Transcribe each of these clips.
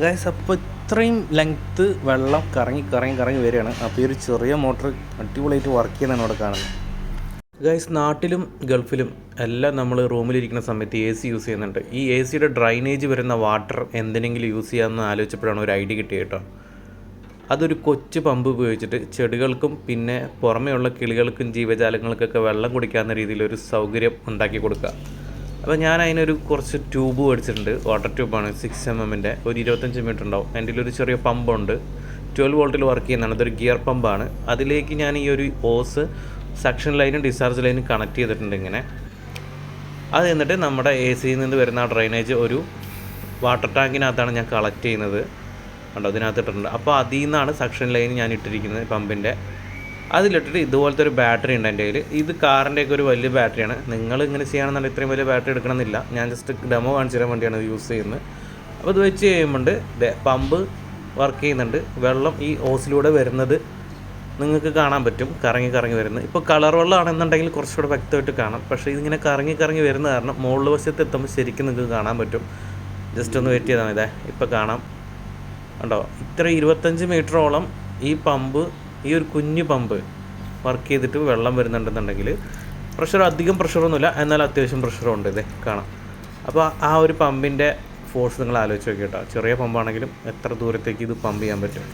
Guys അപ്പോൾ ഇത്രയും length വെള്ളം കറങ്ങി കറങ്ങി കറങ്ങി വരികയാണ്. അപ്പോൾ ഈ ഒരു ചെറിയ മോട്ടർ അടിപൊളിയായിട്ട് വർക്ക് ചെയ്യുന്നതാണ് അവിടെ കാണുന്നത്. ഗൈസ് നാട്ടിലും ഗൾഫിലും എല്ലാം നമ്മൾ റൂമിലിരിക്കുന്ന സമയത്ത് എ സി യൂസ് ചെയ്യുന്നുണ്ട്. ഈ എ സിയുടെ ഡ്രൈനേജ് വരുന്ന വാട്ടർ എന്തിനെങ്കിലും യൂസ് ചെയ്യാമെന്ന് ആലോചിച്ചപ്പോഴാണ് ഒരു ഐഡിയ കിട്ടിയത് കേട്ടോ. അതൊരു കൊച്ചു പമ്പ് ഉപയോഗിച്ചിട്ട് ചെടികൾക്കും പിന്നെ പുറമെയുള്ള കിളികൾക്കും ജീവജാലങ്ങൾക്കൊക്കെ വെള്ളം കുടിക്കാവുന്ന രീതിയിൽ ഒരു സൗകര്യം ഉണ്ടാക്കി കൊടുക്കുക. അപ്പോൾ ഞാൻ അതിനൊരു കുറച്ച് ട്യൂബ് മേടിച്ചിട്ടുണ്ട്. വാട്ടർ ട്യൂബാണ്. സിക്സ് എം എമ്മിന്റെ ഒരു ഇരുപത്തഞ്ച് മീറ്റർ ഉണ്ടാവും. എന്റെ ഒരു ചെറിയ പമ്പുണ്ട്. ട്വൽവ് വോൾട്ടിൽ വർക്ക് ചെയ്യുന്നതാണ് അതൊരു ഗിയർ പമ്പാണ്. അതിലേക്ക് ഞാൻ ഈ ഒരു ഓസ് സക്ഷൻ ലൈനും ഡിസ്ചാർജ് ലൈനും കണക്ട് ചെയ്തിട്ടുണ്ട് ഇങ്ങനെ. അത് എന്നിട്ട് നമ്മുടെ എ സിയിൽ നിന്ന് വരുന്ന ആ ഡ്രൈനേജ് ഒരു വാട്ടർ ടാങ്കിനകത്താണ് ഞാൻ കളക്ട് ചെയ്യുന്നത്. കണ്ടോ? അതിനകത്ത് ഇട്ടിട്ടുണ്ട് അപ്പോൾ അതിൽ നിന്നാണ് സക്ഷൻ ലൈൻ ഞാൻ ഇട്ടിരിക്കുന്നത് പമ്പിന്റെ അതിലിട്ടിട്ട് ഇതുപോലത്തെ ഒരു ബാറ്ററി ഉണ്ട് എന്റെ കയ്യിൽ ഇത് കാറിന്റെയൊക്കെ ഒരു വലിയ ബാറ്ററിയാണ്. നിങ്ങൾ ഇങ്ങനെ ചെയ്യുകയാണെന്നുണ്ടെങ്കിൽ ഇത്രയും വലിയ ബാറ്ററി എടുക്കണമെന്നില്ല. ഞാൻ ജസ്റ്റ് ഡെമോ കാണിച്ചു വേണ്ടിയാണ് ഇത് യൂസ് ചെയ്യുന്നത്. അപ്പോൾ ഇത് വെച്ച് കഴിയുമ്പോൾ പമ്പ് വർക്ക് ചെയ്യുന്നുണ്ട്. വെള്ളം ഈ ഓസിലൂടെ വരുന്നത് നിങ്ങൾക്ക് കാണാൻ പറ്റും. കറങ്ങി കറങ്ങി വരുന്നത്. ഇപ്പോൾ കളർ വെള്ളമാണെന്നുണ്ടെങ്കിൽ കുറച്ചുകൂടെ വ്യക്തമായിട്ട് കാണാം. പക്ഷേ ഇതിങ്ങനെ കറങ്ങി കറങ്ങി വരുന്ന കാരണം മുകളിൽ വശത്ത് എത്തുമ്പോൾ ശരിക്കും നിങ്ങൾക്ക് കാണാൻ പറ്റും. ജസ്റ്റ് ഒന്ന് വെയിറ്റ് ചെയ്താൽ മതി. ഇപ്പോൾ കാണാം. ഉണ്ടോ ഇത്ര ഇരുപത്തഞ്ച് മീറ്ററോളം ഈ പമ്പ് ഈ ഒരു കുഞ്ഞു പമ്പ് വർക്ക് ചെയ്തിട്ട് വെള്ളം വരുന്നുണ്ടെന്നുണ്ടെങ്കിൽ പ്രഷർ അധികം പ്രഷറൊന്നുമില്ല എന്നാൽ അത്യാവശ്യം പ്രഷറും ഉണ്ട് ഇതേ കാണാം. അപ്പോൾ ആ ഒരു പമ്പിന്റെ ഫോഴ്സ് നിങ്ങൾ ആലോചിച്ച് നോക്കി കേട്ടോ ചെറിയ പമ്പാണെങ്കിലും എത്ര ദൂരത്തേക്ക് ഇത് പമ്പ് ചെയ്യാൻ പറ്റും.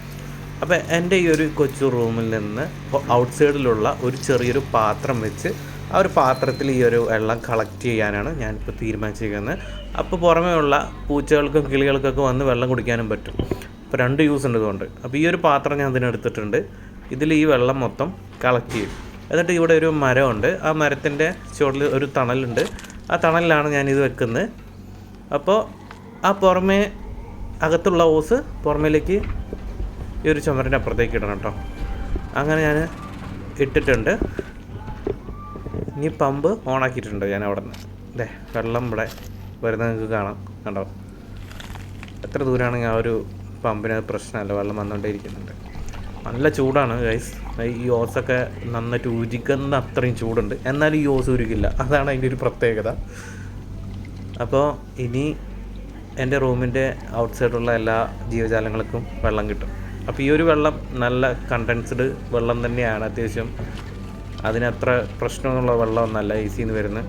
അപ്പോൾ എന്റെ ഈ ഒരു കൊച്ചു റൂമിൽ നിന്ന് ഔട്ട് സൈഡിലുള്ള ഒരു ചെറിയൊരു പാത്രം വെച്ച് ആ ഒരു പാത്രത്തിൽ ഈ ഒരു വെള്ളം കളക്ട് ചെയ്യാനാണ് ഞാനിപ്പോൾ തീരുമാനിച്ചിരിക്കുന്നത്. അപ്പോൾ പുറമേ ഉള്ള പൂച്ചകൾക്കും കിളികൾക്കൊക്കെ വന്ന് വെള്ളം കുടിക്കാനും പറ്റും. അപ്പോൾ രണ്ട് യൂസ് ഉണ്ട് ഇതുകൊണ്ട്. അപ്പോൾ ഈ ഒരു പാത്രം ഞാൻ ഇതിനെടുത്തിട്ടുണ്ട് ഇതിൽ ഈ വെള്ളം മൊത്തം കളക്ട് ചെയ്യും എന്നിട്ട് ഇവിടെ ഒരു മരമുണ്ട്. ആ മരത്തിന്റെ ചുവട്ടിൽ ഒരു തണലുണ്ട്. ആ തണലിലാണ് ഞാനിത് വെക്കുന്നത്. അപ്പോൾ ആ പുറമേ അകത്തുള്ള ഓസ് പുറമേലേക്ക് ഈ ഒരു ചുമരിന്റെ അപ്പുറത്തേക്ക് ഇടണം കേട്ടോ. അങ്ങനെ ഞാൻ ഇട്ടിട്ടുണ്ട്. ഇനി പമ്പ് ഓണാക്കിയിട്ടുണ്ട് ഞാൻ അവിടെ നിന്ന്. അല്ലേ വെള്ളം ഇവിടെ വരുന്ന നിങ്ങൾക്ക് കാണാം. കണ്ടോ? എത്ര ദൂരമാണെങ്കിൽ ആ ഒരു പമ്പിന് പ്രശ്നമല്ല. വെള്ളം വന്നുകൊണ്ടേയിരിക്കുന്നുണ്ട്. നല്ല ചൂടാണ് ഗൈസ് ഈ ഓസൊക്കെ നന്നായിട്ട് ഉരുക്കുന്ന അത്രയും ചൂടുണ്ട്. എന്നാലും ഈ ഓസ് ഉരുകില്ല. അതാണ് അതിന്റെ ഒരു പ്രത്യേകത. അപ്പോൾ ഇനി എന്റെ റൂമിന്റെ ഔട്ട്സൈഡുള്ള എല്ലാ ജീവജാലങ്ങൾക്കും വെള്ളം കിട്ടും. അപ്പോൾ ഈ ഒരു വെള്ളം നല്ല കണ്ടൻസ്ഡ് വെള്ളം തന്നെയാണ് അത്യാവശ്യം. അതിനത്ര പ്രശ്നമുള്ള വെള്ളമൊന്നല്ല എ സിന്ന് വരുന്നത്.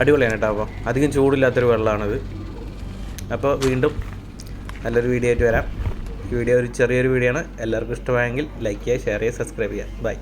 അടിപൊളിയാണ് കേട്ടോ അപ്പോൾ അധികം ചൂടില്ലാത്തൊരു വെള്ളമാണിത് അപ്പോൾ വീണ്ടും നല്ലൊരു വീഡിയോ ആയിട്ട് വരാം. വീഡിയോ ഒരു ചെറിയൊരു വീഡിയോ ആണ്. എല്ലാവർക്കും ഇഷ്ടമായെങ്കിൽ ലൈക്ക് ചെയ്യുക ഷെയർ ചെയ്യുക സബ്സ്ക്രൈബ് ചെയ്യുക. ബൈ